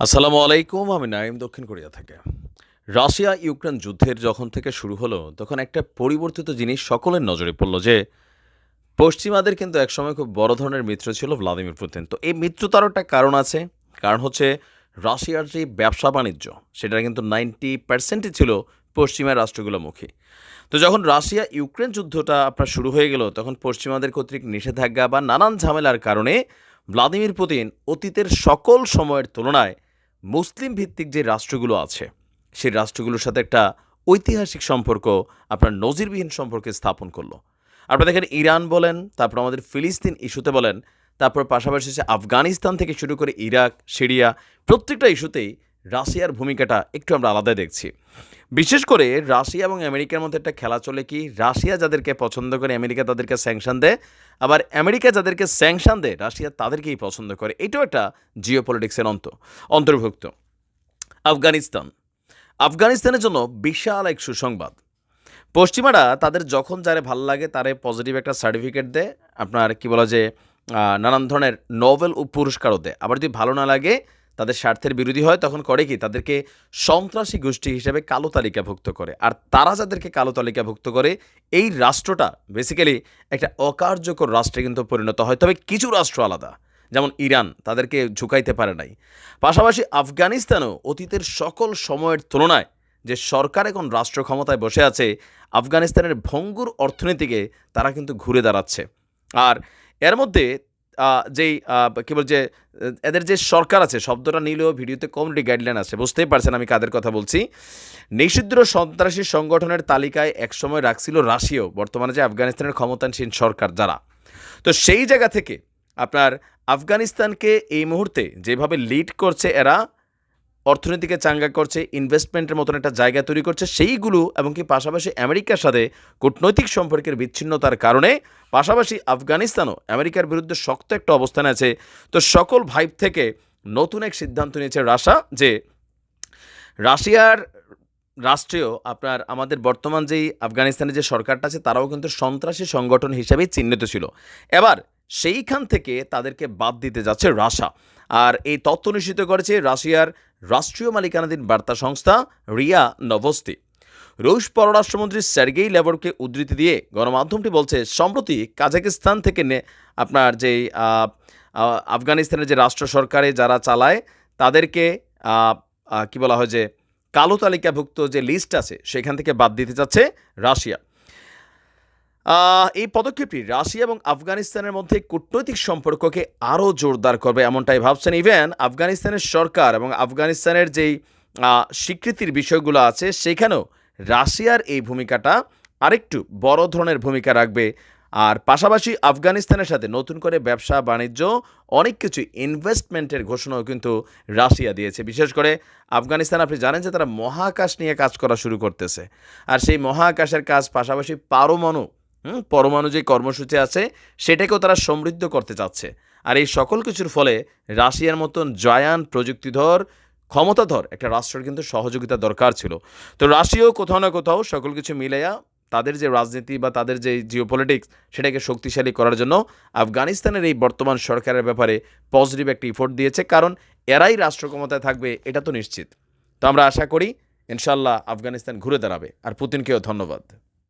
আসসালামু আলাইকুম, আমি নাইম দক্ষিণ কোরিয়া থেকে। রাশিয়া ইউক্রেন যুদ্ধের যখন থেকে শুরু হলো, তখন একটা পরিবর্তিত জিনিস সকলের নজরে পড়ল যে, পশ্চিমাদের কিন্তু একসময় খুব বড় ধরনের মিত্র ছিল ভ্লাদিমির পুতিন। তো এই মিত্রতারও একটা কারণ আছে। কারণ হচ্ছে, রাশিয়ার যে ব্যবসা বাণিজ্য সেটা কিন্তু নাইনটি পার্সেন্টই ছিল পশ্চিমা রাষ্ট্রগুলোমুখী তো যখন রাশিয়া ইউক্রেন যুদ্ধটা আপনার শুরু হয়ে গেল, তখন পশ্চিমাদের কর্তৃক নিষেধাজ্ঞা বা নানান ঝামেলার কারণে ভ্লাদিমির পুতিন অতীতের সকল সময়ের তুলনায় মুসলিম ভিত্তিক যে রাষ্ট্রগুলো আছে, সেই রাষ্ট্রগুলোর সাথে একটা ঐতিহাসিক সম্পর্ক আপনার নজিরবিহীন সম্পর্কে স্থাপন করল। আপনারা দেখেন ইরান বলেন, তারপর আমাদের ফিলিস্তিন ইস্যুতে বলেন, তারপর পাশাপাশি হচ্ছে আফগানিস্তান থেকে শুরু করে ইরাক, সিরিয়া, প্রত্যেকটা ইস্যুতেই রাশিয়ার ভূমিকাটা একটু আমরা আলাদা দেখছি। বিশেষ করে রাশিয়া এবং আমেরিকার মধ্যে একটা খেলা চলে কি, রাশিয়া যাদেরকে পছন্দ করে আমেরিকা তাদেরকে স্যাংশন দেয়, আবার আমেরিকা যাদেরকে স্যাংশন দেয়, রাশিয়া তাদেরকেই পছন্দ করে। এটাও একটা জিও পলিটিক্সের অন্ত, অন্তর্ভুক্ত। আফগানিস্তান। আফগানিস্তানের জন্য বিশাল এক সুসংবাদ। পশ্চিমারা তাদের যখন যারে ভালো লাগে তারে পজিটিভ একটা সার্টিফিকেট দেয়, আপনার কি বলা যে নানান ধরনের নোবেল ও পুরস্কারও দেয়। আবার যদি ভালো না লাগে তাদের স্বার্থের বিরোধী হয়, তখন করে কি? তাদেরকে সন্ত্রাসী গোষ্ঠী হিসেবে কালো তালিকাভুক্ত করে। আর তারা যাদেরকে কালো তালিকাভুক্ত করে, এই রাষ্ট্রটা বেসিক্যালি একটা অকার্যকর রাষ্ট্রে কিন্তু পরিণত হয়। তবে কিছু রাষ্ট্র আলাদা, যেমন ইরান, তাদেরকে ঝুঁকাইতে পারে নাই। পাশাপাশি আফগানিস্তানও অতীতের সকল সময়ের তুলনায় যে সরকার এখন রাষ্ট্র ক্ষমতায় বসে আছে, আফগানিস্তানের ভঙ্গুর অর্থনীতিকে তারা কিন্তু ঘুরে দাঁড়াচ্ছে। আর এর মধ্যে যেই কী বল যে, এদের যে সরকার আছে, শব্দটা নিলেও ভিডিওতে কমিউনিটি গাইডলাইন আছে, বুঝতেই পারছেন আমি কাদের কথা বলছি। নিষিদ্ধ সন্ত্রাসী সংগঠনের তালিকায় একসময় রাখছিল রাশিয়াও, বর্তমানে যে আফগানিস্তানের ক্ষমতাসীন সরকার যারা। তো সেই জায়গা থেকে আপনার আফগানিস্তানকে এই মুহূর্তে যেভাবে লিড করছে এরা অর্থনীতিকে চাঙ্গা করছে ইনভেস্টমেন্টের মতন একটা জায়গা তৈরি করছে, সেইগুলো এবং কি পাশাপাশি আমেরিকার সাথে কূটনৈতিক সম্পর্কের বিচ্ছিন্নতার কারণে পাশাপাশি আফগানিস্তানও আমেরিকার বিরুদ্ধে শক্ত একটা অবস্থানে আছে। তো সকল ভাইব থেকে নতুন এক সিদ্ধান্ত নিয়েছে রাশা যে রাশিয়ার রাষ্ট্রীয় আপনার আমাদের বর্তমান যেই আফগানিস্তানের যে সরকারটা আছে, তারাও কিন্তু সন্ত্রাসী সংগঠন হিসেবেই চিহ্নিত ছিল। এবার সেইখান থেকে তাদেরকে বাদ দিতে যাচ্ছে রাশা। আর এই তথ্য নিশ্চিত করেছে রাশিয়ার রাষ্ট্রীয় মালিকানাধীন বার্তা সংস্থা রিয়া নভস্তি। রুশ পররাষ্ট্রমন্ত্রী সার্গেই লেবরকে উদ্ধৃতি দিয়ে গণমাধ্যমটি বলছে, সম্প্রতি কাজাকিস্তান থেকে নে, আপনার যেই আফগানিস্তানের যে রাষ্ট্র সরকারে যারা চালায়, তাদেরকে কি বলা হয় যে, কালো তালিকাভুক্ত যে লিস্ট আছে, সেখান থেকে বাদ দিতে চাচ্ছে রাশিয়া। এই পদক্ষেপটি রাশিয়া এবং আফগানিস্তানের মধ্যে কূটনৈতিক সম্পর্ককে আরও জোরদার করবে এমনটাই ভাবছেন ইভেন আফগানিস্তানের সরকার এবং আফগানিস্তানের যেই স্বীকৃতির বিষয়গুলো আছে, সেখানেও রাশিয়ার এই ভূমিকাটা আরেকটু বড় ধরনের ভূমিকা রাখবে। আর পাশাপাশি আফগানিস্তানের সাথে নতুন করে ব্যবসা, বাণিজ্য, অনেক কিছু ইনভেস্টমেন্টের ঘোষণাও কিন্তু রাশিয়া দিয়েছে। বিশেষ করে আফগানিস্তান, আপনি জানেন যে তারা মহাকাশ নিয়ে কাজ করা শুরু করতেছে। আর সেই মহাকাশের কাজ পাশাপাশি পারমাণু পরমাণু যে কর্মসূচি আছে, সেটাকেও তারা সমৃদ্ধ করতে চাচ্ছে। আর এই সকল কিছুর ফলে রাশিয়ার মতন জয়ান প্রযুক্তিধর, ক্ষমতাধর একটা রাষ্ট্রের কিন্তু সহযোগিতা দরকার ছিল। তো রাশিয়াও কোথাও না কোথাও সকল কিছু মিলাইয়া তাদের যে রাজনীতি বা তাদের যে জিওপলিটিক্স সেটাকে শক্তিশালী করার জন্য আফগানিস্তানের এই বর্তমান সরকারের ব্যাপারে পজিটিভ একটা ইফোর্ট দিয়েছে। কারণ এরাই রাষ্ট্র ক্ষমতায় থাকবে, এটা তো নিশ্চিত। তো আমরা আশা করি ইনশাল্লাহ আফগানিস্তান ঘুরে দাঁড়াবে। আর পুতিনকেও ধন্যবাদ।